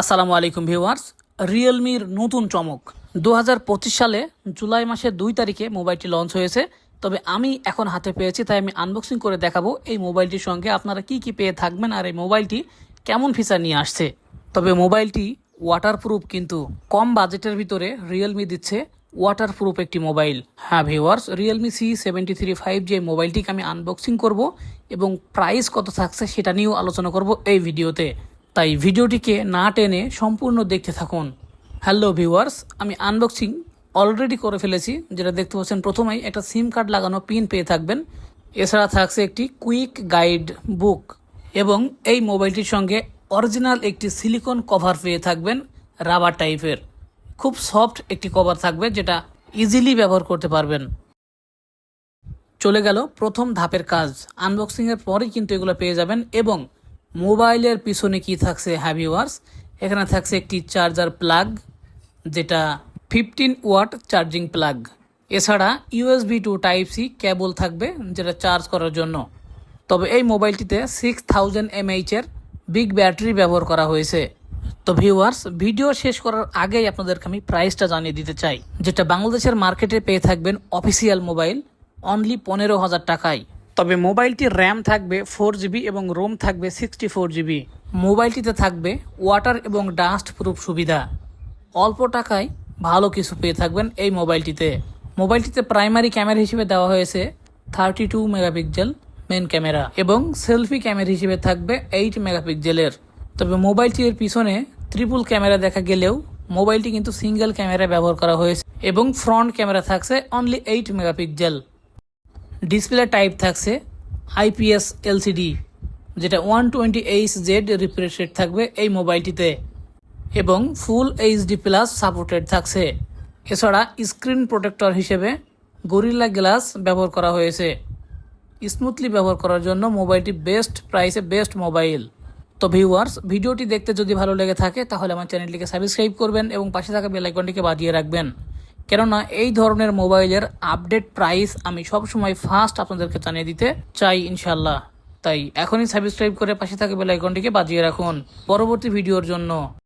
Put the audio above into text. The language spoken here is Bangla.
আসসালামু আলাইকুম ভিউয়ার্স। রিয়েলমির নতুন চমক। দু হাজার পঁচিশ সালে জুলাই মাসের দুই তারিখে মোবাইলটি লঞ্চ হয়েছে। তবে আমি এখন হাতে পেয়েছি, তাই আমি আনবক্সিং করে দেখাবো এই মোবাইলটির সঙ্গে আপনারা কি কি পেয়ে থাকবেন আর এই মোবাইলটি কেমন ফিচার নিয়ে আসছে। তবে মোবাইলটি ওয়াটারপ্রুফ কিন্তু কম বাজেটের ভিতরে রিয়েলমি দিচ্ছে ওয়াটারপ্রুফ একটি মোবাইল। হ্যাঁ viewers Realme C seventy three five যে মোবাইলটিকে আমি আনবক্সিং করব এবং প্রাইস কত থাকছে সেটা নিয়েও আলোচনা করব এই ভিডিওতে। তাই ভিডিওটিকে না টেনে সম্পূর্ণ দেখতে থাকুন। হ্যালো ভিউয়ার্স আমি আনবক্সিং অলরেডি করে ফেলেছি, যেটা দেখতে পাচ্ছেন প্রথমেই একটা সিম কার্ড লাগানো পিন পেয়ে থাকবেন। এছাড়া থাকছে একটি কুইক গাইড বুক এবং এই মোবাইলটির সঙ্গে অরিজিনাল একটি সিলিকন কভার পেয়ে থাকবেন রাবার টাইপের খুব সফট একটি কভার থাকবে, যেটা ইজিলি ব্যবহার করতে পারবেন। চলে গেল প্রথম ধাপের কাজ। আনবক্সিংয়ের পরেই কিন্তু এগুলো পেয়ে যাবেন এবং মোবাইলের পিছনে কি থাকছে হ্যাভি ওয়ার্স এখানে থাকছে একটি চার্জার প্লাগ যেটা ফিফটিন ওয়াট চার্জিং প্লাগ এছাড়া USB to type C cable থাকবে, যেটা চার্জ করার জন্য। তবে এই মোবাইলটিতে সিক্স থাউজেন্ড এমএইচের বিগ ব্যাটারি ব্যবহার করা হয়েছে। তো ভিউয়ার্স ভিডিও শেষ করার আগেই আপনাদেরকে আমি প্রাইসটা জানিয়ে দিতে চাই, যেটা বাংলাদেশের মার্কেটে পেয়ে থাকবেন অফিসিয়াল মোবাইল অনলি পনেরো হাজার টাকায়। তবে মোবাইলটির র্যাম থাকবে ফোর জিবি এবং রোম থাকবে সিক্সটি ফোর জিবি মোবাইলটিতে থাকবে ওয়াটার এবং ডাস্ট প্রুফ সুবিধা। অল্প টাকায় ভালো কিছু পেয়ে থাকবেন এই মোবাইলটিতে। মোবাইলটিতে প্রাইমারি ক্যামেরা হিসেবে দেওয়া হয়েছে thirty two megapixel main camera এবং সেলফি ক্যামেরা হিসেবে থাকবে এইট মেগাপিক্সেলের তবে মোবাইলটির পিছনে ত্রিপুল ক্যামেরা দেখা গেলেও মোবাইলটি কিন্তু সিঙ্গেল ক্যামেরা ব্যবহার করা হয়েছে এবং ফ্রন্ট ক্যামেরা থাকছে only eight megapixel display type থাকছে আইপিএস এলসিডি যেটা one twenty H Z refresh থাকবে এই মোবাইলটিতে। এবং ফুল এইচডি প্লাস সাপোর্টেড থাকছে। এছাড়া স্ক্রিন প্রোটেক্টর হিসেবে গরিল্লা গ্লাস ব্যবহার করা হয়েছে। স্মুথলি ব্যবহার করার জন্য মোবাইলটি বেস্ট প্রাইসে বেস্ট মোবাইল। তো ভিউয়ার্স, ভিডিওটি দেখতে যদি ভালো লেগে থাকে, তাহলে আমার চ্যানেলটিকে সাবস্ক্রাইব করবেন এবং পাশে থাকা বেল আইকনটিকে বাজিয়ে রাখবেন। কেননা এই ধরনের মোবাইলের আপডেট প্রাইস আমি সবসময় ফার্স্ট আপনাদেরকে জানিয়ে দিতে চাই ইনশাল্লাহ তাই এখনই সাবস্ক্রাইব করে পাশে থাকা বেল আইকনটিকে বাজিয়ে রাখুন। পরবর্তী ভিডিওর জন্য।